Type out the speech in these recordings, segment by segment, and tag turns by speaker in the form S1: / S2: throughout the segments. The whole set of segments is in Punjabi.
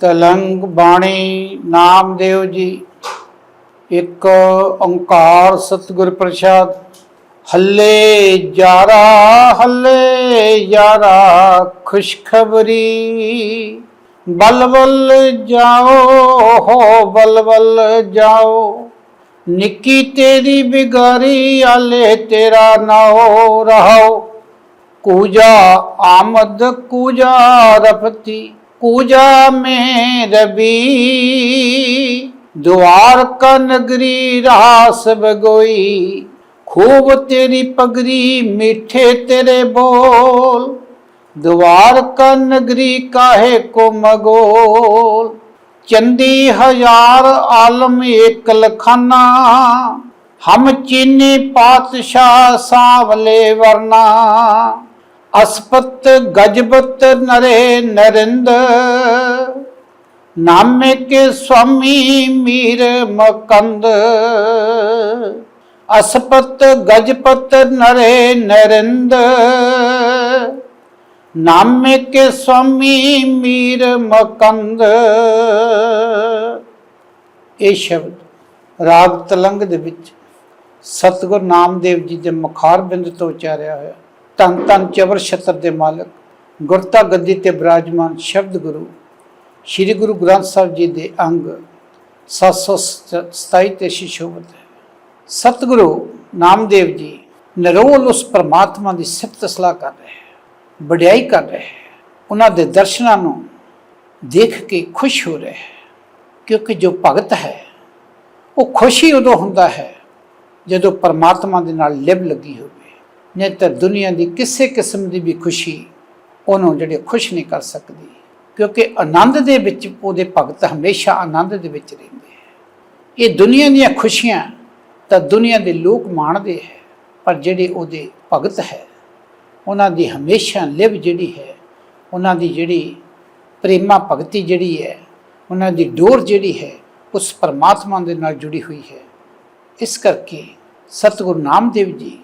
S1: ਤਲੰਗ ਬਾਣੀ ਨਾਮਦੇਵ ਜੀ। ਇੱਕ ਓੰਕਾਰ ਸਤਿਗੁਰ ਪ੍ਰਸਾਦ। ਹੱਲੇ ਯਾਰਾ ਹੱਲੇ ਯਾਰਾ, ਖੁਸ਼ਖਬਰੀ। ਬਲਬਲ ਜਾਓ, ਹੋ ਬਲ ਬਲ ਜਾਓ। ਨਿੱਕੀ ਤੇਰੀ ਬਿਗਾਰੀ ਆਲੇ ਤੇਰਾ ਨਾਉ ਰਹਾਓ ਕੂਜਾ ਆਮਦ, ਕੂਜਾ ਰਫਤੀ ਕੂਜਾ ਮੇ ਰਬੀ ਦੁਆਰ ਕਾ ਨਗਰੀ ਰਾਸ ਬਗੋਈ ਖੂਬ ਤੇਰੀ ਪਗਰੀ ਮਿੱਠੇ ਤੇਰੇ ਬੋਲ ਦੁਆਰ ਕਾ ਨਗਰੀ ਕਾਹੇ ਕੋ ਮਗੋਲ, ਚੰਦੀ ਹਜ਼ਾਰ ਆਲਮ ਏਕ ਲਖਾਨਾ, ਹਮ ਚੀਨੀ ਪਾਤਸ਼ਾਹ ਸਾਵਲੇ ਵਰਨਾ। ਅਸਪਤ ਗਜਪਤ ਨਰੇ ਨਰਿੰਦ, ਨਾਮੇ ਕੇ ਸੁਆਮੀ ਮੀਰ ਮਕੰਦ। ਅਸਪਤ ਗਜਪਤ ਨਰੇ ਨਰਿੰਦ, ਨਾਮੇ ਕੇ ਸੁਆਮੀ ਮੀਰ ਮਕੰਦ। ਇਹ ਸ਼ਬਦ ਰਾਗ ਤਲੰਗ ਦੇ ਵਿੱਚ ਸਤਿਗੁਰ ਨਾਮਦੇਵ ਜੀ ਦੇ ਮੁਖਾਰ ਬਿੰਦ ਤੋਂ ਉਚਾਰਿਆ ਹੋਇਆ। ਧੰਨ ਧੰਨ ਚਵਰ ਛਤਰ ਦੇ ਮਾਲਕ, ਗੁਰਤਾ ਗੱਦੀ ਤੇ ਬਿਰਾਜਮਾਨ ਸ਼ਬਦ ਗੁਰੂ, ਸ੍ਰੀ ਗੁਰੂ ਗ੍ਰੰਥ ਸਾਹਿਬ ਜੀ ਦੇ ਅੰਗ 727 ਤੇ ਸ਼ਿਸ਼ੋਭਤ ਹੈ। ਸਤਿਗੁਰੂ ਨਾਮਦੇਵ ਜੀ ਨਰੋਲ ਉਸ ਪ੍ਰਮਾਤਮਾ ਦੀ ਸਿਫਤ ਸਲਾਹ ਕਰ ਰਹੇ ਹੈ, ਵਡਿਆਈ ਕਰ ਰਹੇ ਹੈ। ਉਹਨਾਂ ਦੇ ਦਰਸ਼ਨਾਂ ਨੂੰ ਦੇਖ ਕੇ ਖੁਸ਼ ਹੋ ਰਹੇ ਹੈ, ਕਿਉਂਕਿ ਜੋ ਭਗਤ ਹੈ, ਉਹ ਖੁਸ਼ੀ ਉਦੋਂ ਹੁੰਦਾ ਹੈ ਜਦੋਂ ਪਰਮਾਤਮਾ ਦੇ ਨਾਲ ਲਿਬ ਲੱਗੀ ਹੋਵੇ। ਨਹੀਂ ਤਾਂ ਦੁਨੀਆ ਦੀ ਕਿਸੇ ਕਿਸਮ ਦੀ ਵੀ ਖੁਸ਼ੀ ਉਹਨੂੰ ਜਿਹੜੇ ਖੁਸ਼ ਨਹੀਂ ਕਰ ਸਕਦੀ, ਕਿਉਂਕਿ ਆਨੰਦ ਦੇ ਵਿੱਚ ਉਹਦੇ ਭਗਤ ਹਮੇਸ਼ਾ ਆਨੰਦ ਦੇ ਵਿੱਚ ਰਹਿੰਦੇ ਹੈ ਇਹ ਦੁਨੀਆ ਦੀਆਂ ਖੁਸ਼ੀਆਂ ਤਾਂ ਦੁਨੀਆ ਦੇ ਲੋਕ ਮਾਣਦੇ ਹੈ ਪਰ ਜਿਹੜੇ ਉਹਦੇ ਭਗਤ ਹੈ, ਉਹਨਾਂ ਦੀ ਹਮੇਸ਼ਾ ਲਿਵ ਜਿਹੜੀ ਹੈ, ਉਹਨਾਂ ਦੀ ਜਿਹੜੀ ਪ੍ਰੇਮਾ ਭਗਤੀ ਜਿਹੜੀ ਹੈ, ਉਹਨਾਂ ਦੀ ਡੋਰ ਜਿਹੜੀ ਹੈ, ਉਸ ਪਰਮਾਤਮਾ ਦੇ ਨਾਲ ਜੁੜੀ ਹੋਈ ਹੈ। ਇਸ ਕਰਕੇ ਸਤਿਗੁਰੂ ਨਾਮਦੇਵ ਜੀ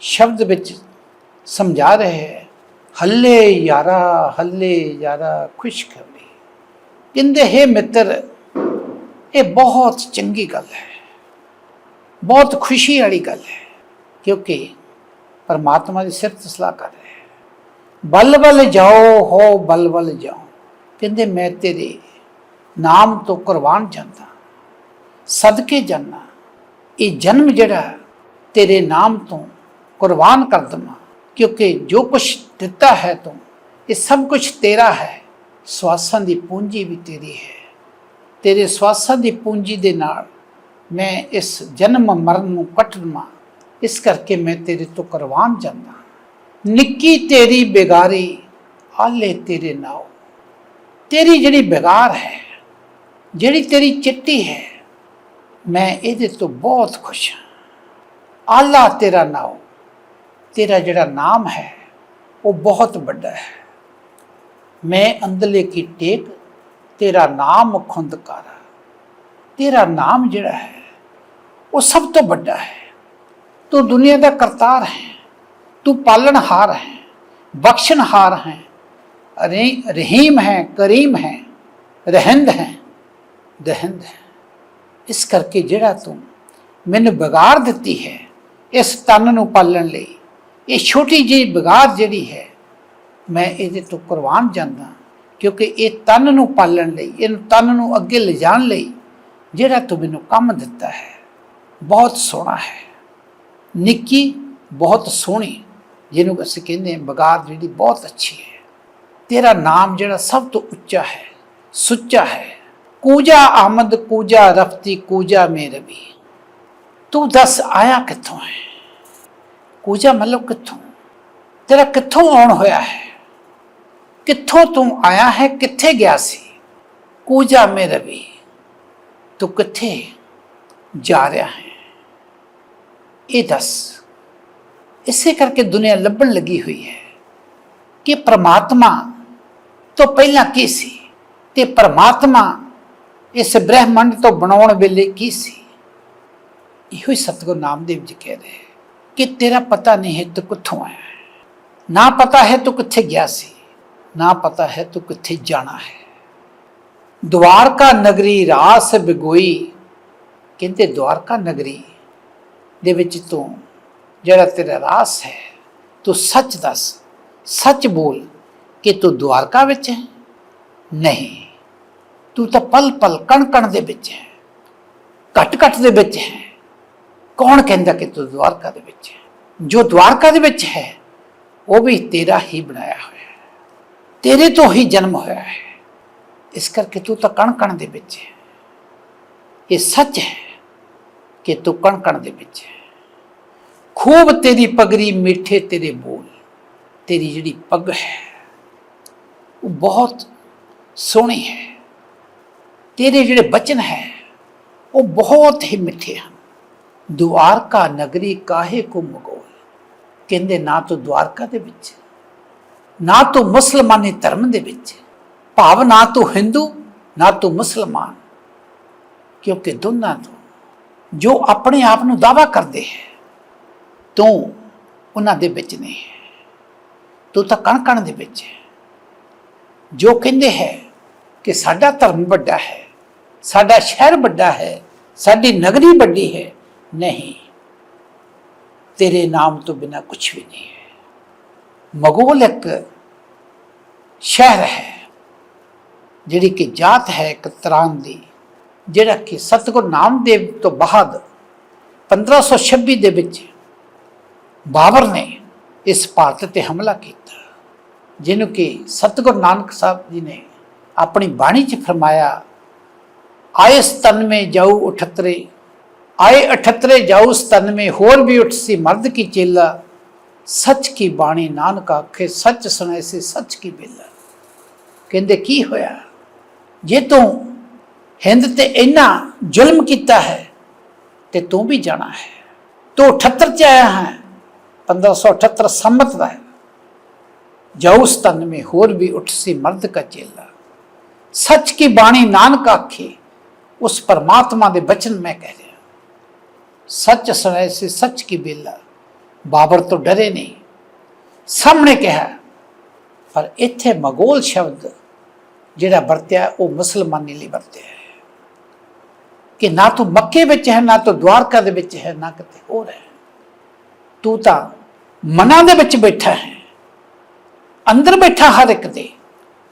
S1: ਸ਼ਬਦ ਵਿੱਚ ਸਮਝਾ ਰਹੇ ਹੈ, ਹੱਲੇ ਯਾਰਾ ਹੱਲੇ ਯਾਰਾ ਖੁਸ਼ਖਬਰੀ ਕਹਿੰਦੇ, ਹੈ ਮਿੱਤਰ, ਇਹ ਬਹੁਤ ਚੰਗੀ ਗੱਲ ਹੈ, ਬਹੁਤ ਖੁਸ਼ੀ ਵਾਲੀ ਗੱਲ ਹੈ, ਕਿਉਂਕਿ ਪਰਮਾਤਮਾ ਦੀ ਸਿਫਤ ਸਲਾਹ ਕਰ ਰਹੇ ਹੈ ਬਲ ਬਲ ਜਾਓ, ਹੋ ਬਲ ਬਲ ਜਾਓ। ਕਹਿੰਦੇ, ਮੈਂ ਤੇਰੇ ਨਾਮ ਤੋਂ ਕੁਰਬਾਨ ਜਾਂਦਾ, ਸਦਕੇ ਜਾਨਾ ਇਹ ਜਨਮ ਜਿਹੜਾ ਤੇਰੇ ਨਾਮ ਤੋਂ ਕੁਰਬਾਨ ਕਰ ਦਵਾਂ ਕਿਉਂਕਿ ਜੋ ਕੁਝ ਦਿੱਤਾ ਹੈ ਤੂੰ ਇਹ ਸਭ ਕੁਝ ਤੇਰਾ ਹੈ ਸਵਾਸਾਂ ਦੀ ਪੂੰਜੀ ਵੀ ਤੇਰੀ ਹੈ ਤੇਰੇ ਸਵਾਸਾਂ ਦੀ ਪੂੰਜੀ ਦੇ ਨਾਲ ਮੈਂ ਇਸ ਜਨਮ ਮਰਨ ਨੂੰ ਕੱਟ ਦਵਾਂ ਇਸ ਕਰਕੇ ਮੈਂ ਤੇਰੇ ਤੋਂ ਕੁਰਬਾਨ ਜਾਂਦਾ ਨਿੱਕੀ ਤੇਰੀ ਬਿਗਾਰੀ ਆਲੇ ਤੇਰੇ ਨਾਉ ਤੇਰੀ ਜਿਹੜੀ ਬਿਗਾਰ ਹੈ ਜਿਹੜੀ ਤੇਰੀ ਚਿੱਟੀ ਹੈ ਮੈਂ ਇਹਦੇ ਤੋਂ ਬਹੁਤ ਖੁਸ਼ ਹਾਂ ਆਲਾ ਤੇਰਾ ਨਾਮ ਤੇਰਾ ਜਿਹੜਾ ਨਾਮ ਹੈ, ਉਹ ਬਹੁਤ ਵੱਡਾ ਹੈ। ਮੈਂ ਅੰਦਲੇ ਕੀ ਟੇਕ, ਤੇਰਾ ਨਾਮ ਖੁੰਦਕਾਰਾ। ਤੇਰਾ ਨਾਮ ਜਿਹੜਾ ਹੈ, ਉਹ ਸਭ ਤੋਂ ਵੱਡਾ ਹੈ। ਤੂੰ ਦੁਨੀਆ ਦਾ ਕਰਤਾਰ ਹੈ, ਤੂੰ ਪਾਲਣਹਾਰ ਹੈ, ਬਖਸ਼ਣਹਾਰ ਹੈ ਰਹੀਮ ਹੈ, ਕਰੀਮ ਹੈ, ਰਹਿੰਦ ਹੈ, ਦਹਿੰਦ ਹੈ। ਇਸ ਕਰਕੇ ਜਿਹੜਾ ਤੂੰ ਮੈਨੂੰ ਵਿਗਾੜ ਦਿੱਤੀ ਹੈ, ਇਸ ਤਨ ਨੂੰ ਪਾਲਣ ਲਈ ਇਹ ਛੋਟੀ ਜਿਹੀ ਵਿਗਾੜ ਜਿਹੜੀ ਹੈ, ਮੈਂ ਇਹਦੇ ਤੋਂ ਕੁਰਬਾਨ ਜਾਂਦਾ ਕਿਉਂਕਿ ਇਹ ਤਨ ਨੂੰ ਪਾਲਣ ਲਈ, ਇਹਨੂੰ ਤਨ ਨੂੰ ਅੱਗੇ ਲਿਜਾਣ ਲਈ ਜਿਹੜਾ ਤੂੰ ਮੈਨੂੰ ਕੰਮ ਦਿੱਤਾ ਹੈ, ਬਹੁਤ ਸੋਹਣਾ ਹੈ। ਨਿੱਕੀ, ਬਹੁਤ ਸੋਹਣੀ, ਜਿਹਨੂੰ ਅਸੀਂ ਕਹਿੰਦੇ ਹਾਂ ਵਿਗਾੜ ਜਿਹੜੀ ਬਹੁਤ ਅੱਛੀ ਹੈ। ਤੇਰਾ ਨਾਮ ਜਿਹੜਾ ਸਭ ਤੋਂ ਉੱਚਾ ਹੈ, ਸੁੱਚਾ ਹੈ। ਕੂਜਾ ਆਮਦ, ਕੂਜਾ ਰਫਤੀ, ਕੂਜਾ ਮੇਰੇ ਵੀ ਤੂੰ ਦੱਸ ਆਇਆ ਕਿੱਥੋਂ ਹੈ? ਕੂਜਾ ਮਤਲਬ ਕਿੱਥੋਂ ਤੇਰਾ ਕਿੱਥੋਂ ਆਉਣ ਹੋਇਆ ਹੈ ਕਿੱਥੋਂ ਤੂੰ ਆਇਆ ਹੈ ਕਿੱਥੇ ਗਿਆ ਸੀ ਕੂਜਾ ਮੇਰੇ ਵੀ ਤੂੰ ਕਿੱਥੇ ਜਾ ਰਿਹਾ ਹੈ ਇਹ ਦੱਸ ਇਸੇ ਕਰਕੇ ਦੁਨੀਆ ਲੱਭਣ ਲੱਗੀ ਹੋਈ ਹੈ ਕਿ ਪ੍ਰਮਾਤਮਾ ਤੋਂ ਪਹਿਲਾਂ ਕੀ ਸੀ ਤੇ ਪ੍ਰਮਾਤਮਾ ਇਸ ਬ੍ਰਹਿਮੰਡ ਤੋਂ ਬਣਾਉਣ ਵੇਲੇ ਕੀ ਸੀ ਇਹੋ ਹੀ ਸਤਿਗੁਰੂ ਨਾਮਦੇਵ ਜੀ ਕਹਿ ਰਹੇ ਕਿ ਤੇਰਾ ਪਤਾ ਨਹੀਂ ਹੈ ਤੂੰ ਕਿੱਥੋਂ ਆਇਆ ਹੈ। ਨਾ ਪਤਾ ਹੈ ਤੂੰ ਕਿੱਥੇ ਗਿਆ ਸੀ, ਨਾ ਪਤਾ ਹੈ ਤੂੰ ਕਿੱਥੇ ਜਾਣਾ ਹੈ। ਦਵਾਰਕਾ ਨਗਰੀ ਰਾਸ ਬਿਗੋਈ, ਕਹਿੰਦੇ ਦਵਾਰਕਾ ਨਗਰੀ ਦੇ ਵਿੱਚ ਤੂੰ, ਜਿਹੜਾ ਤੇਰਾ ਰਾਸ ਹੈ, ਤੂੰ ਸੱਚ ਦੱਸ, ਸੱਚ ਬੋਲ ਕਿ ਤੂੰ ਦਵਾਰਕਾ ਵਿੱਚ ਹੈ? ਨਹੀਂ। ਤੂੰ ਤਾਂ ਪਲ ਪਲ ਕਣ ਕਣ ਦੇ ਵਿੱਚ ਹੈ ਘਟ ਘਟ ਦੇ ਵਿੱਚ ਹੈ। ਕੌਣ ਕਹਿੰਦਾ ਕਿ ਤੂੰ ਦਵਾਰਕਾ ਦੇ ਵਿੱਚ ਹੈ? ਜੋ ਦਵਾਰਕਾ ਦੇ ਵਿੱਚ ਹੈ, ਉਹ ਵੀ ਤੇਰਾ ਹੀ ਬਣਾਇਆ ਹੋਇਆ ਹੈ। ਤੇਰੇ ਤੋਂ ਹੀ ਜਨਮ ਹੋਇਆ ਹੈ। ਇਸ ਕਰਕੇ ਤੂੰ ਤਾਂ ਕਣ ਕਣ ਦੇ ਵਿੱਚ ਹੈ। ਇਹ ਸੱਚ ਹੈ ਕਿ ਤੂੰ ਕਣ ਕਣ ਦੇ ਵਿੱਚ ਹੈ। ਖੂਬ ਤੇਰੀ ਪਗਰੀ, ਮਿੱਠੇ ਤੇਰੇ ਬੋਲ, ਤੇਰੀ ਜਿਹੜੀ ਪੱਗ ਹੈ, ਉਹ ਬਹੁਤ ਸੋਹਣੀ ਹੈ। ਤੇਰੇ ਜਿਹੜੇ ਬਚਨ ਹੈ, ਉਹ ਬਹੁਤ ਹੀ ਮਿੱਠੇ ਹਨ। ਦੁਆਰਕਾ ਨਗਰੀ ਕਾਹੇ ਕੋ ਮਗੋਲ ਕਹਿੰਦੇ, ਨਾ ਤੂੰ ਦੁਆਰਕਾ ਦੇ ਵਿੱਚ, ਨਾ ਤੂੰ ਮੁਸਲਮਾਨੀ ਧਰਮ ਦੇ ਵਿੱਚ, ਭਾਵ ਨਾ ਤੂੰ ਹਿੰਦੂ, ਨਾ ਤੂੰ ਮੁਸਲਮਾਨ। ਕਿਉਂਕਿ ਦੋਨਾਂ ਤੋਂ ਜੋ ਆਪਣੇ ਆਪ ਨੂੰ ਦਾਵਾ ਕਰਦੇ ਹੈ, ਤੂੰ ਉਹਨਾਂ ਦੇ ਵਿੱਚ ਨਹੀਂ ਹੈ। ਤੂੰ ਤਾਂ ਕਣ ਕਣ ਦੇ ਵਿੱਚ ਹੈ। ਜੋ ਕਹਿੰਦੇ ਹੈ ਕਿ ਸਾਡਾ ਧਰਮ ਵੱਡਾ ਹੈ, ਸਾਡਾ ਸ਼ਹਿਰ ਵੱਡਾ ਹੈ, ਸਾਡੀ ਨਗਰੀ ਵੱਡੀ ਹੈ ਨਹੀਂ, ਤੇਰੇ ਨਾਮ ਤੋਂ ਬਿਨਾ ਕੁਝ ਵੀ ਨਹੀਂ ਹੈ। ਮਗੋਲ ਇੱਕ ਸ਼ਹਿਰ ਹੈ, ਜਿਹੜੀ ਕਿ ਜਾਤ ਹੈ ਇੱਕ ਤਰ੍ਹਾਂ ਦੀ, ਜਿਹੜਾ ਕਿ ਸਤਿਗੁਰ ਨਾਮਦੇਵ ਤੋਂ ਬਾਅਦ 1526 ਦੇ ਵਿੱਚ ਬਾਬਰ ਨੇ ਇਸ ਭਾਰਤ ਤੇ ਹਮਲਾ ਕੀਤਾ, ਜਿਹਨੂੰ ਕਿ ਸਤਿਗੁਰ ਨਾਨਕ ਸਾਹਿਬ ਜੀ ਨੇ ਆਪਣੀ ਬਾਣੀ 'ਚ ਫਰਮਾਇਆ ਆਏ ਸਤਨ ਮੇ ਜਾਉ ਉਠਤਰੇ ਆਏ ਅਠਤਰੇ ਜਾਉ ਸਤਨ ਮੇ ਹੋਰ ਵੀ ਉਠ ਸੀ, ਮਰਦ ਕੀ ਚੇਲਾ, ਸੱਚ ਕੀ ਬਾਣੀ, ਨਾਨਕ ਆਖੇ, ਸੱਚ ਸੁਣੇ ਸੀ, ਸੱਚ ਕੀ ਬੇਲਾ। ਕਹਿੰਦੇ, ਕੀ ਹੋਇਆ? ਜੇ ਤੂੰ ਹਿੰਦ ਤੇ ਇੰਨਾ ਜ਼ੁਲਮ ਕੀਤਾ ਹੈ, ਤੇ ਤੂੰ ਵੀ ਜਾਣਾ ਹੈ। ਤੂੰ 78 ਚ ਆਇਆ ਹੈ 1578 ਸੰਮਤ ਦਾ ਹੈ। ਜਾਉ ਸਤਨ ਮੇ ਹੋਰ ਵੀ ਉਠ ਸੀ, ਮਰਦ ਕਾ ਚੇਲਾ। ਸੱਚ ਕੀ ਬਾਣੀ, ਨਾਨਕ ਆਖੇ, ਉਸ ਪਰਮਾਤਮਾ ਦੇ ਬਚਨ ਮੈਂ ਕਹਿ ਰਿਹਾ। ਸੱਚ ਸੁਣੇ ਸੀ, ਸੱਚ ਕੀ ਬੇਲਾ। ਬਾਬਰ ਤੋਂ ਡਰੇ ਨਹੀਂ। ਸਾਹਮਣੇ ਕਿਹਾ, ਪਰ ਇੱਥੇ ਮਗੋਲ ਸ਼ਬਦ ਜਿਹੜਾ ਵਰਤਿਆ, ਉਹ ਮੁਸਲਮਾਨੀ ਲਈ ਵਰਤਿਆ ਹੈ। ਕਿ ਨਾ ਤੂੰ ਮੱਕੇ ਵਿੱਚ ਹੈ, ਨਾ ਤੂੰ ਦਵਾਰਕਾ ਦੇ ਵਿੱਚ ਹੈ, ਨਾ ਕਿਤੇ ਹੋਰ ਹੈ। ਤੂੰ ਤਾਂ ਮਨਾਂ ਦੇ ਵਿੱਚ ਬੈਠਾ ਹੈ। ਅੰਦਰ ਬੈਠਾ ਹਰ ਇੱਕ ਦੇ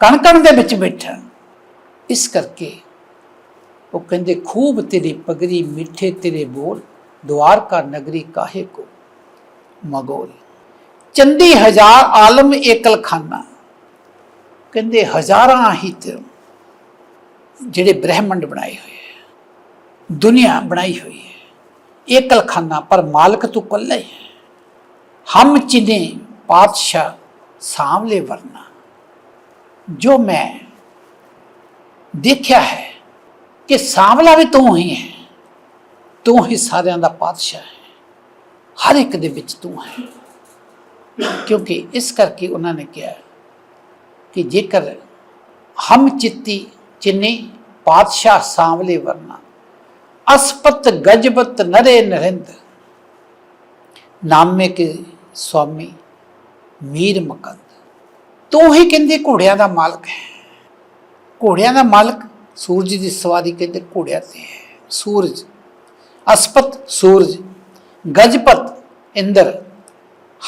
S1: ਕਣ ਕਣ ਦੇ ਵਿੱਚ ਬੈਠਾ। ਇਸ ਕਰਕੇ ਉਹ ਕਹਿੰਦੇ, ਖੂਬ ਤੇਰੀ ਪਗੜੀ ਮਿੱਠੇ ਤੇਰੇ ਬੋਲ ਦੁਆਰਕਾ ਨਗਰੀ ਕਾਹੇ ਕੋ? ਮਗੋਲ। ਚੰਦੀ ਹਜ਼ਾਰ ਆਲਮ ਏਕਲ ਖਾਨਾ ਕਹਿੰਦੇ ਹਜ਼ਾਰਾਂ ਹੀ ਤੇ ਜਿਹੜੇ ਬ੍ਰਹਿਮੰਡ ਬਣਾਏ ਹੋਏ ਹੈ। ਦੁਨੀਆ ਬਣਾਈ ਹੋਈ ਹੈ। ਏਕਲ ਖਾਨਾ ਪਰ ਮਾਲਕ ਤੂੰ ਕੱਲਾ ਹੀ ਹੈ। ਹਮ ਚਿਨੇ ਪਾਤਸ਼ਾਹ ਸਾਹਮਣੇ ਵਰਨਾ। ਜੋ ਮੈਂ ਦੇਖਿਆ ਹੈ ਕਿ ਸਾਂਵਲਾ ਵੀ ਤੂੰ ਹੀ ਹੈ। ਤੂੰ ਹੀ ਸਾਰਿਆਂ ਦਾ ਪਾਤਸ਼ਾਹ ਹੈ। ਹਰ ਇੱਕ ਦੇ ਵਿੱਚ ਤੂੰ ਹੈ। ਕਿਉਂਕਿ ਇਸ ਕਰਕੇ ਉਹਨਾਂ ਨੇ ਕਿਹਾ ਕਿ ਜੇਕਰ ਹਮ ਚਿੱਤੀ ਚਿੰਨੀ ਪਾਤਸ਼ਾਹ ਸਾਂਵਲੇ ਵਰਨਾ, ਅਸਪਤ ਗਜਬਤ ਨਰੇ ਨਰਿੰਦ, ਨਾਮੇ ਕੇ ਸੁਆਮੀ ਮੀਰ ਮਕੰਦ। ਤੂੰ ਹੀ ਕਹਿੰਦੇ ਘੋੜਿਆਂ ਦਾ ਮਾਲਕ ਹੈ। ਘੋੜਿਆਂ ਦਾ ਮਾਲਕ ਸੂਰਜ ਦੀ ਸਵਾਰੀ ਕਹਿੰਦੇ ਘੋੜਿਆਂ ਤੇ ਹੈ। ਸੂਰਜ ਅਸਪਤ ਸੂਰਜ, ਗਜਪਤ ਇੰਦਰ,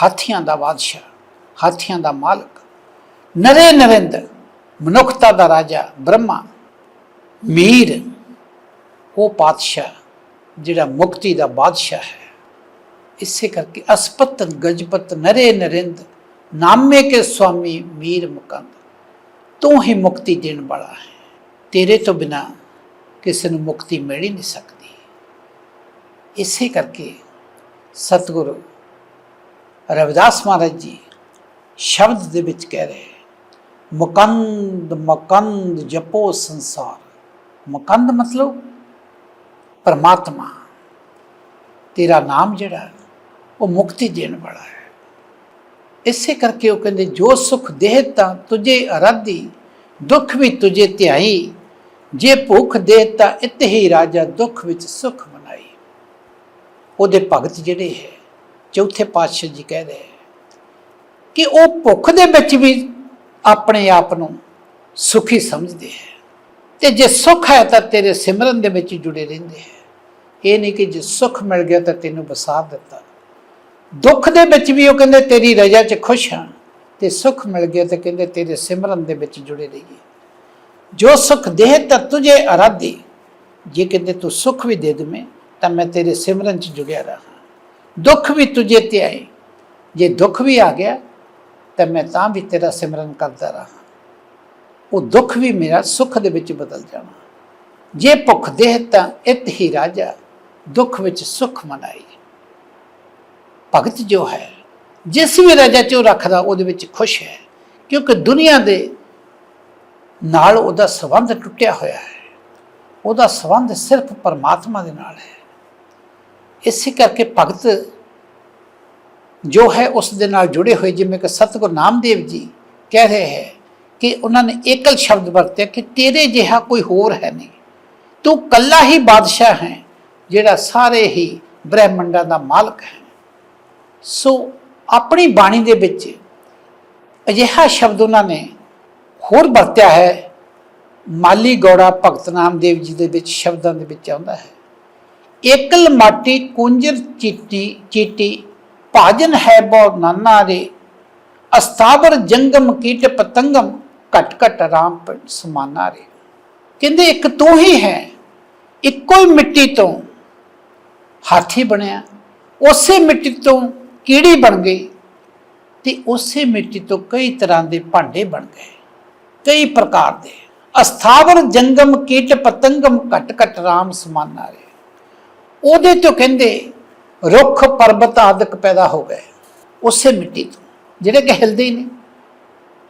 S1: ਹਾਥੀਆਂ ਦਾ ਬਾਦਸ਼ਾਹ, ਹਾਥੀਆਂ ਦਾ ਮਾਲਕ, ਨਰੇ ਨਰਿੰਦ ਮਨੁੱਖਤਾ ਦਾ ਰਾਜਾ, ਬ੍ਰਹਮਾ, ਮੀਰ, ਉਹ ਪਾਤਸ਼ਾਹ ਜਿਹੜਾ ਮੁਕਤੀ ਦਾ ਬਾਦਸ਼ਾਹ ਹੈ। ਇਸੇ ਕਰਕੇ ਅਸਪਤ, ਗਜਪਤ, ਨਰੇ ਨਰਿੰਦ ਨਾਮੇ ਕੇ ਸੁਆਮੀ ਮੀਰ ਮੁਕੰਦ, ਤੂੰ ਹੀ ਮੁਕਤੀ ਦੇਣ ਵਾਲਾ ਹੈ। ਤੇਰੇ ਤੋਂ ਬਿਨਾ ਕਿਸੇ ਨੂੰ ਮੁਕਤੀ ਮਿਲ ਹੀ ਨਹੀਂ ਸਕਦੀ। ਇਸੇ ਕਰਕੇ ਸਤਿਗੁਰੂ ਰਵਿਦਾਸ ਮਹਾਰਾਜ ਜੀ ਸ਼ਬਦ ਦੇ ਵਿੱਚ ਕਹਿ ਰਹੇ ਮੁਕੰਦ, ਮਕੰਦ ਜਪੋ ਸੰਸਾਰ। ਮੁਕੰਦ ਮਤਲਬ ਪਰਮਾਤਮਾ। ਤੇਰਾ ਨਾਮ ਜਿਹੜਾ ਉਹ ਮੁਕਤੀ ਦੇਣ ਵਾਲਾ ਹੈ। ਇਸੇ ਕਰਕੇ ਉਹ ਕਹਿੰਦੇ, ਜੋ ਸੁਖ ਦੇਹ ਤਾਂ ਤੁਝੇ ਅਰਾਧੀ ਦੁੱਖ ਵੀ ਤੁਝੇ ਧਿਆਈ। ਜੇ ਭੁੱਖ ਦੇਹ ਤਾਂ ਇਤ ਹੀ ਰਾਜਾ, ਦੁੱਖ ਵਿੱਚ ਸੁਖ ਮਨਾਈ ਉਹਦੇ ਭਗਤ ਜਿਹੜੇ ਹੈ, ਚੌਥੇ ਪਾਤਸ਼ਾਹ ਜੀ ਕਹਿ ਰਹੇ ਕਿ ਉਹ ਭੁੱਖ ਦੇ ਵਿੱਚ ਵੀ ਆਪਣੇ ਆਪ ਨੂੰ ਸੁਖੀ ਸਮਝਦੇ ਹੈ ਤੇ ਜੇ ਸੁੱਖ ਹੈ ਤਾਂ ਤੇਰੇ ਸਿਮਰਨ ਦੇ ਵਿੱਚ ਜੁੜੇ ਰਹਿੰਦੇ ਹੈ। ਇਹ ਨਹੀਂ ਕਿ ਜੇ ਸੁੱਖ ਮਿਲ ਗਿਆ ਤਾਂ ਤੈਨੂੰ ਵਸਾ ਦਿੱਤਾ। ਦੁੱਖ ਦੇ ਵਿੱਚ ਵੀ ਉਹ ਕਹਿੰਦੇ ਤੇਰੀ ਰਜ਼ਾ 'ਚ ਖੁਸ਼ ਹਾਂ ਤੇ ਸੁੱਖ ਮਿਲ ਗਿਆ ਤਾਂ ਕਹਿੰਦੇ ਤੇਰੇ ਸਿਮਰਨ ਦੇ ਵਿੱਚ ਜੁੜੇ ਰਹੀਏ। ਜੋ ਸੁਖ ਦੇਹ ਤਾਂ ਤੁਝੇ ਅਰਾਧੀ ਜੇ ਕਹਿੰਦੇ ਤੂੰ ਸੁਖ ਵੀ ਦੇ ਦੇਵੇਂ ਤਾਂ ਮੈਂ ਤੇਰੇ ਸਿਮਰਨ 'ਚ ਜੁੜਿਆ ਰਹਾ। ਦੁੱਖ ਵੀ ਤੁਝੇ ਤੇ ਆਏ। ਜੇ ਦੁੱਖ ਵੀ ਆ ਗਿਆ, ਤਾਂ ਮੈਂ ਤਾਂ ਵੀ ਤੇਰਾ ਸਿਮਰਨ ਕਰਦਾ ਰਹਾ। ਉਹ ਦੁੱਖ ਵੀ ਮੇਰਾ ਸੁੱਖ ਦੇ ਵਿੱਚ ਬਦਲ ਜਾਣਾ। ਜੇ ਭੁੱਖ ਦੇਹ ਤਾਂ ਇਤ ਹੀ ਰਾਜਾ, ਦੁੱਖ ਵਿੱਚ ਸੁਖ ਮਨਾਈ। ਭਗਤ ਜੋ ਹੈ, ਜਿਸ ਵੀ ਰਾਜਾ ਚ ਉਹ ਰੱਖਦਾ, ਉਹਦੇ ਵਿੱਚ ਖੁਸ਼ ਹੈ। ਕਿਉਂਕਿ ਦੁਨੀਆ ਦੇ ਨਾਲ ਉਹਦਾ ਸੰਬੰਧ ਟੁੱਟਿਆ ਹੋਇਆ ਹੈ। ਉਹਦਾ ਸੰਬੰਧ ਸਿਰਫ ਪਰਮਾਤਮਾ ਦੇ ਨਾਲ ਹੈ। ਇਸੇ ਕਰਕੇ ਭਗਤ ਜੋ ਹੈ ਉਸ ਦੇ ਨਾਲ ਜੁੜੇ ਹੋਏ, ਜਿਵੇਂ ਕਿ ਸਤਿਗੁਰ ਨਾਮਦੇਵ ਜੀ ਕਹਿ ਰਹੇ ਹੈ ਕਿ ਉਹਨਾਂ ਨੇ ਏਕਲ ਸ਼ਬਦ ਵਰਤਿਆ ਕਿ ਤੇਰੇ ਜਿਹਾ ਕੋਈ ਹੋਰ ਹੈ ਨਹੀਂ। ਤੂੰ ਕੱਲਾ ਹੀ ਬਾਦਸ਼ਾਹ ਹੈ, ਜਿਹੜਾ ਸਾਰੇ ਹੀ ਬ੍ਰਹਿਮੰਡਾਂ ਦਾ ਮਾਲਕ ਹੈ। ਸੋ ਆਪਣੀ ਬਾਣੀ ਦੇ ਵਿੱਚ ਅਜਿਹਾ ਸ਼ਬਦ ਉਹਨਾਂ ਨੇ ਹੋਰ ਵਰਤਿਆ ਹੈ, ਮਾਲੀ ਗੌੜਾ ਭਗਤ ਨਾਮਦੇਵ ਜੀ ਦੇ ਵਿੱਚ ਸ਼ਬਦਾਂ ਦੇ ਵਿੱਚ ਆਉਂਦਾ ਹੈ। ਏਕਲ ਮਾਟੀ ਕੁੰਜਰ ਚੀਟੀ ਚੀਟੀ, ਭਾਜਨ ਹੈ ਬਹੁ ਨਾਨਾ ਰੇ, ਅਸਥਾਵਰ ਜੰਗਮ ਕੀਟ ਪਤੰਗਮ ਘਟ ਘਟ ਰਾਮ ਸਮਾਨਾ ਰੇ। ਕਹਿੰਦੇ ਇੱਕ ਤੂੰ ਹੀ ਹੈ, ਇੱਕੋ ਹੀ ਮਿੱਟੀ ਤੋਂ ਹਾਥੀ ਬਣਿਆ, ਉਸੇ ਮਿੱਟੀ ਤੋਂ ਕੀੜੀ ਬਣ ਗਈ ਤੇ ਉਸੇ ਮਿੱਟੀ ਤੋਂ ਕਈ ਤਰ੍ਹਾਂ ਦੇ ਭਾਂਡੇ ਬਣ ਗਏ, ਕਈ ਪ੍ਰਕਾਰ ਦੇ। ਅਸਥਾਵਰ ਜੰਗਮ ਕੀਟ ਪਤੰਗਮ ਘਟ ਘਟ ਰਾਮ ਸਮਾਨਾ ਰੇ। ਉਹਦੇ ਤੋਂ ਕਹਿੰਦੇ ਰੁੱਖ, ਪਰਬਤ ਆਦਿਕ ਪੈਦਾ ਹੋ ਗਏ ਉਸੇ ਮਿੱਟੀ ਤੋਂ, ਜਿਹੜੇ ਕਿ ਹਿਲਦੇ ਹੀ ਨਹੀਂ।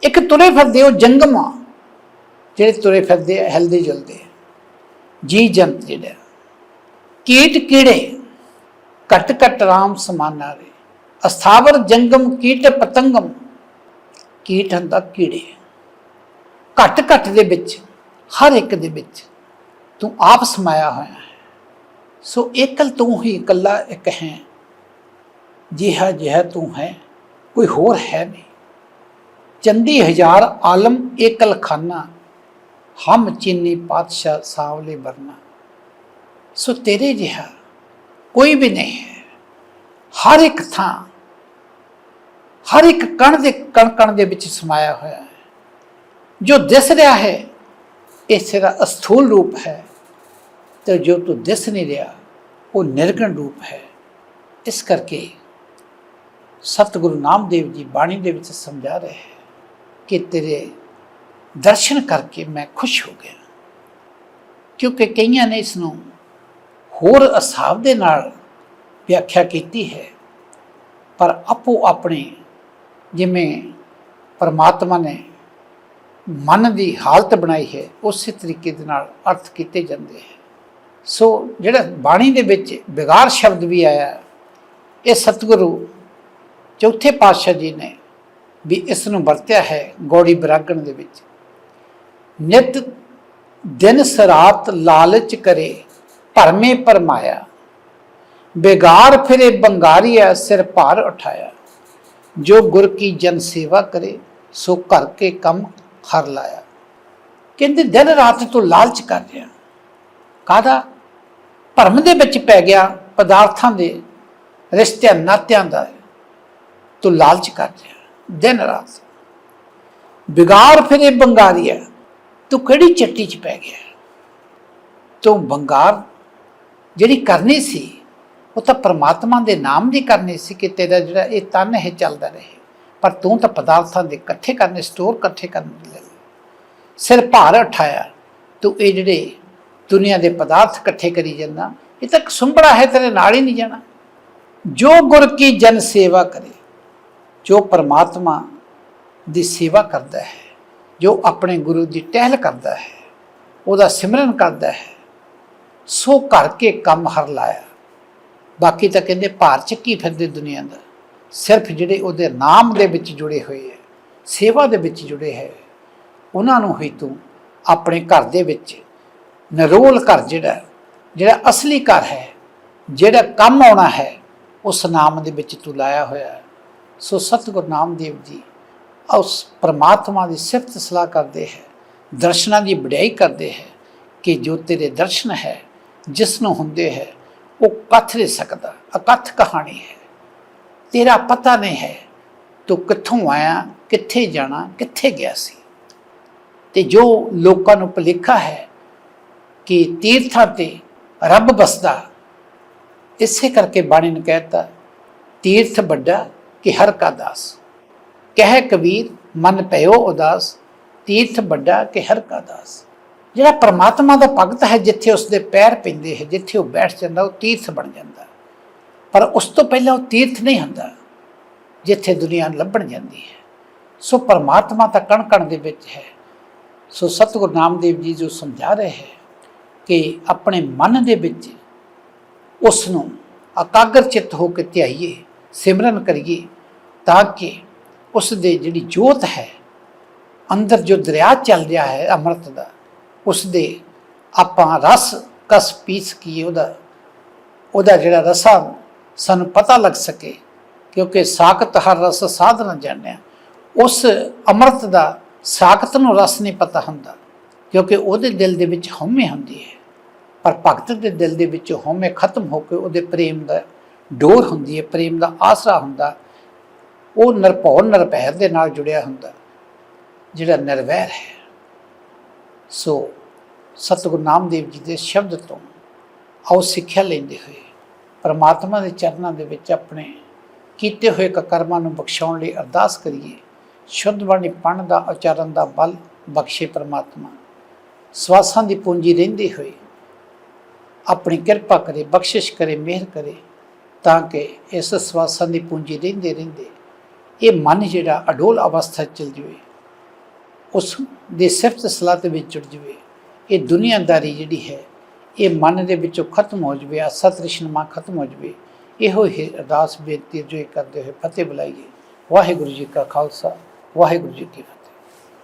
S1: ਇੱਕ ਤੁਰੇ ਫਿਰਦੇ ਉਹ ਜੰਗਮ ਆ ਜਿਹੜੇ ਤੁਰੇ ਫਿਰਦੇ ਆ, ਹਿਲਦੇ ਜੁਲਦੇ ਜੀ ਜੰਤ ਜਿਹੜਾ ਕੀਟ ਕੀੜੇ, ਘਟ ਘਟ ਰਾਮ ਸਮਾਨਾ ਰੇ। ਅਸਥਾਵਰ ਜੰਗਮ ਕੀਟ ਪਤੰਗਮ, ਕੀਟ ਹੁੰਦਾ ਕੀੜੇ। ਘਟ ਘਟ ਦੇ ਵਿੱਚ, ਹਰ ਇੱਕ ਦੇ ਵਿੱਚ ਤੂੰ ਆਪ ਸਮਾਇਆ ਹੋਇਆ। ਸੋ ਇਕਲ ਤੂੰ ਹੀ ਇਕੱਲਾ ਇੱਕ ਹੈ। ਜਿਹਾ ਜਿਹਾ ਤੂੰ ਹੈ, ਕੋਈ ਹੋਰ ਹੈ ਨਹੀਂ। ਚੰਦੀ ਹਜ਼ਾਰ ਆਲਮ ਇਕਲ ਖਾਨਾ, ਹਮ ਚੀਨੀ ਪਾਤਸ਼ਾਹ ਸਾਵਲੇ ਵਰਨਾ। ਸੋ ਤੇਰੇ ਜਿਹਾ ਕੋਈ ਵੀ ਨਹੀਂ ਹੈ। ਹਰ ਇੱਕ ਥਾਂ, ਹਰ ਇੱਕ ਕਣ ਦੇ ਕਣ ਕਣ ਦੇ ਵਿੱਚ ਸਮਾਇਆ ਹੋਇਆ ਹੈ। ਜੋ ਦਿਸ ਰਿਹਾ ਹੈ, ਇਹ ਸਿਰਾ ਅਸਥੂਲ ਰੂਪ ਹੈ। ਤੇ ਜੋ ਤੂੰ ਦਿਸ ਨਹੀਂ ਰਿਹਾ, ਉਹ ਨਿਰਗਣ ਰੂਪ ਹੈ। ਇਸ ਕਰਕੇ ਸਤਿਗੁਰੂ ਨਾਮਦੇਵ ਜੀ ਬਾਣੀ ਦੇ ਵਿੱਚ ਸਮਝਾ ਰਹੇ ਹੈ ਕਿ ਤੇਰੇ ਦਰਸ਼ਨ ਕਰਕੇ ਮੈਂ ਖੁਸ਼ ਹੋ ਗਿਆ। ਕਿਉਂਕਿ ਕਈਆਂ ਨੇ ਇਸ ਨੂੰ ਹੋਰ ਅਸਾਬ ਦੇ ਨਾਲ ਵਿਆਖਿਆ ਕੀਤੀ ਹੈ, ਪਰ ਆਪੋ ਆਪਣੇ ਜਿਵੇਂ ਪਰਮਾਤਮਾ ਨੇ ਮਨ ਦੀ ਹਾਲਤ ਬਣਾਈ ਹੈ, ਉਸੇ ਤਰੀਕੇ ਦੇ ਨਾਲ ਅਰਥ ਕੀਤੇ ਜਾਂਦੇ ਹੈ। ਸੋ ਜਿਹੜਾ ਬਾਣੀ ਦੇ ਵਿੱਚ ਵਿਗਾਰ ਸ਼ਬਦ ਵੀ ਆਇਆ, ਇਹ ਸਤਿਗੁਰੂ ਚੌਥੇ ਪਾਤਸ਼ਾਹ ਜੀ ਨੇ ਵੀ ਇਸ ਨੂੰ ਵਰਤਿਆ ਹੈ ਗੋੜੀ ਬਰਾਗਣ ਦੇ ਵਿੱਚ। ਨਿਤ ਦਿਨ ਸਰਾਤ ਲਾਲਚ ਕਰੇ, ਭਰਮੇ ਪਰਮਾਇਆ ਬੇਗਾਰ ਫਿਰੇ ਬੰਗਾਰੀਆ, ਸਿਰ ਭਾਰ ਉਠਾਇਆ। ਜੋ ਗੁਰ ਕੀ ਜਨ ਸੇਵਾ ਕਰੇ, ਸੋ ਘਰ ਕੇ ਕੰਮ ਹਰ ਲਾਇਆ। ਕਹਿੰਦੇ ਦਿਨ ਰਾਤ ਤੋਂ ਲਾਲਚ ਕਰ ਰਿਹਾ। ਕਾਦਾ ਭਰਮ ਦੇ ਵਿੱਚ ਪੈ ਗਿਆ, ਪਦਾਰਥਾਂ ਦੇ ਰਿਸ਼ਤਿਆਂ, ਨਾਤਿਆਂ ਦਾ ਤੂੰ ਲਾਲਚ ਕਰ ਰਿਹਾ, ਦਿਨ ਰਾਤ। ਵਿਗਾਰ ਫਿਰੇ ਬੰਗਾਰੀਆ ਤੂੰ ਕਿਹੜੀ ਚੱਟੀ 'ਚ ਪੈ ਗਿਆ? ਤੂੰ ਬੰਗਾਰ ਜਿਹੜੀ ਕਰਨੀ ਸੀ, ਉਹ ਤਾਂ ਪ੍ਰਮਾਤਮਾ ਦੇ ਨਾਮ ਦੀ ਕਰਨੀ ਸੀ ਕਿ ਤੇਰਾ ਜਿਹੜਾ ਇਹ ਤਨ ਹੈ ਚੱਲਦਾ ਰਹੇ। ਪਰ ਤੂੰ ਤਾਂ ਪਦਾਰਥਾਂ ਦੇ ਇਕੱਠੇ ਕਰਨੇ, ਸਟੋਰ ਇਕੱਠੇ ਕਰਨ ਲਈ ਸਿਰ ਭਾਰ ਉਠਾਇਆ ਤੂੰ ਇਹ ਜਿਹੜੇ ਦੁਨੀਆ ਦੇ ਪਦਾਰਥ ਇਕੱਠੇ ਕਰੀ ਜਾਂਦਾ, ਇਹ ਤਾਂ ਸੁੰਬੜਾ ਹੈ, ਤੇਰੇ ਨਾਲ ਹੀ ਨਹੀਂ ਜਾਣਾ। ਜੋ ਗੁਰ ਕੀ ਜਨ ਸੇਵਾ ਕਰੇ, ਜੋ ਪਰਮਾਤਮਾ ਦੀ ਸੇਵਾ ਕਰਦਾ ਹੈ, ਜੋ ਆਪਣੇ ਗੁਰੂ ਦੀ ਟਹਿਲ ਕਰਦਾ ਹੈ, ਉਹਦਾ ਸਿਮਰਨ ਕਰਦਾ ਹੈ, ਸੋ ਕਰਕੇ ਕੰਮ ਹਰ ਲਾਇਆ। ਬਾਕੀ ਤਾਂ ਕਹਿੰਦੇ ਭਾਰ ਚੱਕੀ ਫਿਰਦੇ ਦੁਨੀਆ ਦਾ ਸਿਰਫ ਜਿਹੜੇ ਉਹਦੇ ਨਾਮ ਦੇ ਵਿੱਚ ਜੁੜੇ ਹੋਏ ਹੈ, ਸੇਵਾ ਦੇ ਵਿੱਚ ਜੁੜੇ ਹੈ, ਉਹਨਾਂ ਨੂੰ ਹੀ ਤੂੰ ਆਪਣੇ ਘਰ ਦੇ ਵਿੱਚ ਨਰੋਲ ਘਰ ਜਿਹੜਾ ਜਿਹੜਾ ਅਸਲੀ ਘਰ ਹੈ, ਜਿਹੜਾ ਕੰਮ ਆਉਣਾ ਹੈ, ਉਸ ਨਾਮ ਦੇ ਵਿੱਚ ਤੂੰ ਲਾਇਆ ਹੋਇਆ ਹੈ। ਸੋ ਸਤਿਗੁਰ ਨਾਮਦੇਵ ਜੀ ਉਸ ਪ੍ਰਮਾਤਮਾ ਦੀ ਸਿਫਤ ਸਲਾਹ ਕਰਦੇ ਹੈ, ਦਰਸ਼ਨਾਂ ਦੀ ਵਡਿਆਈ ਕਰਦੇ ਹੈ ਕਿ ਜੋ ਤੇਰੇ ਦਰਸ਼ਨ ਹੈ ਜਿਸ ਨੂੰ ਹੁੰਦੇ ਹੈ, ਉਹ ਕੱਥ ਨਹੀਂ ਸਕਦਾ, ਅਕਥ ਕਹਾਣੀ ਹੈ। ਤੇਰਾ ਪਤਾ ਨਹੀਂ ਹੈ, ਤੂੰ ਕਿੱਥੋਂ ਆਇਆ, ਕਿੱਥੇ ਜਾਣਾ, ਕਿੱਥੇ ਗਿਆ ਸੀ। ਤੇ ਜੋ ਲੋਕਾਂ ਨੂੰ ਭੁਲੇਖਾ ਹੈ ਕਿ ਤੀਰਥਾਂ ਤੇ ਰੱਬ ਬਸਦਾ ਇਸੇ ਕਰਕੇ ਬਾਣੀ ਨੇ ਕਹਿਤਾ, ਤੀਰਥ ਵੱਡਾ ਕਿ ਹਰ ਕਾ ਦਾਸ। ਕਹਿ ਕਬੀਰ, ਮਨ ਭਇਓ ਉਦਾਸ, ਤੀਰਥ ਵੱਡਾ ਕਿ ਹਰ ਕਾ ਦਾਸ। ਜਿਹੜਾ ਪਰਮਾਤਮਾ ਦਾ ਭਗਤ ਹੈ, ਜਿੱਥੇ ਉਸਦੇ ਪੈਰ ਪੈਂਦੇ ਹੈ, ਜਿੱਥੇ ਉਹ ਬੈਠ ਜਾਂਦਾ, ਉਹ ਤੀਰਥ ਬਣ ਜਾਂਦਾ। ਪਰ ਉਸ ਤੋਂ ਪਹਿਲਾਂ ਉਹ ਤੀਰਥ ਨਹੀਂ ਹੁੰਦਾ, ਜਿੱਥੇ ਦੁਨੀਆ ਲੱਭਣ ਜਾਂਦੀ ਹੈ। ਸੋ ਪਰਮਾਤਮਾ ਤਾਂ ਕਣ ਕਣ ਦੇ ਵਿੱਚ ਹੈ। ਸੋ ਸਤਿਗੁਰੂ ਨਾਮਦੇਵ ਜੀ ਜੋ ਸਮਝਾ ਰਹੇ ਹੈ ਕਿ ਆਪਣੇ ਮਨ ਦੇ ਵਿੱਚ ਉਸ ਨੂੰ ਇਕਾਗਰ ਚਿੱਤ ਹੋ ਕੇ ਧਿਆਈਏ, ਸਿਮਰਨ ਕਰੀਏ, ਤਾਂ ਕਿ ਉਸ ਦੇ ਜਿਹੜੀ ਜੋਤ ਹੈ, ਅੰਦਰ ਜੋ ਦਰਿਆ ਚੱਲ ਰਿਹਾ ਹੈ ਅੰਮ੍ਰਿਤ ਦਾ ਉਸ ਦੇ ਆਪਾਂ ਰਸ ਕਸ ਪੀ ਸਕੀਏ ਉਹਦਾ ਉਹਦਾ ਜਿਹੜਾ ਰਸਾ ਸਾਨੂੰ ਪਤਾ ਲੱਗ ਸਕੇ, ਕਿਉਂਕਿ ਸਾਖਤ ਹਰ ਰਸ ਸਾਧਨ ਜਾਣਿਆ। ਉਸ ਅੰਮ੍ਰਿਤ ਦਾ ਸਾਖਤ ਨੂੰ ਰਸ ਨਹੀਂ ਪਤਾ ਹੁੰਦਾ, ਕਿਉਂਕਿ ਉਹਦੇ ਦਿਲ ਦੇ ਵਿੱਚ ਹਉਮੈ ਹੁੰਦੀ ਹੈ। ਪਰ ਭਗਤ ਦੇ ਦਿਲ ਦੇ ਵਿੱਚ ਹਉਮੈ ਖਤਮ ਹੋ ਕੇ ਉਹਦੇ ਪ੍ਰੇਮ ਦਾ ਡੋਰ ਹੁੰਦੀ ਹੈ, ਪ੍ਰੇਮ ਦਾ ਆਸਰਾ ਹੁੰਦਾ, ਉਹ ਨਿਰਭਉ ਨਿਰਭੈਰ ਦੇ ਨਾਲ ਜੁੜਿਆ ਹੁੰਦਾ, ਜਿਹੜਾ ਨਿਰਵੈਰ ਹੈ। ਸੋ ਸਤਿਗੁਰੂ ਨਾਮਦੇਵ ਜੀ ਦੇ ਸ਼ਬਦ ਤੋਂ ਆਓ ਸਿੱਖਿਆ ਲੈਂਦੇ ਹੋਏ, ਪਰਮਾਤਮਾ ਦੇ ਚਰਨਾਂ ਦੇ ਵਿੱਚ ਆਪਣੇ ਕੀਤੇ ਹੋਏ ਕਰਮਾਂ ਨੂੰ ਬਖਸ਼ਾਉਣ ਲਈ ਅਰਦਾਸ ਕਰੀਏ, ਸ਼ੁੱਧ ਬਾਣੀ ਪੜ੍ਹਨ ਦਾ, ਉਚਾਰਨ ਦਾ ਬਲ ਬਖਸ਼ੇ ਪਰਮਾਤਮਾ। ਸਵਾਸਾਂ ਦੀ ਪੂੰਜੀ ਰਹਿੰਦੇ ਹੋਏ ਆਪਣੀ ਕਿਰਪਾ ਕਰੇ, ਬਖਸ਼ਿਸ਼ ਕਰੇ, ਮਿਹਰ ਕਰੇ, ਤਾਂ ਕਿ ਇਸ ਸਵਾਸਾਂ ਦੀ ਪੂੰਜੀ ਰਹਿੰਦੇ ਰਹਿੰਦੇ ਇਹ ਮਨ ਜਿਹੜਾ ਅਡੋਲ ਅਵਸਥਾ 'ਚ ਚਲ ਜਵੇ, ਉਸ ਦੇ ਸਿਫਤ ਸਲਾਹ ਵਿੱਚ ਜੁੜ ਜਵੇ, ਇਹ ਦੁਨੀਆਦਾਰੀ ਜਿਹੜੀ ਹੈ, ਇਹ ਮਨ ਦੇ ਵਿੱਚੋਂ ਖਤਮ ਹੋ ਜਵੇ ਆ ਰਿਸ਼ਨਮਾ ਖਤਮ ਹੋ ਜਵੇ, ਇਹੋ ਹੀ ਅਰਦਾਸ ਬੇਨਤੀ ਜੋ ਕਰਦੇ ਹੋਏ ਫਤਿਹ ਬੁਲਾਈਏ। ਵਾਹਿਗੁਰੂ ਜੀ ਕਾ ਖਾਲਸਾ, ਵਾਹਿਗੁਰੂ ਜੀ ਕੀ ਫਤਿਹ।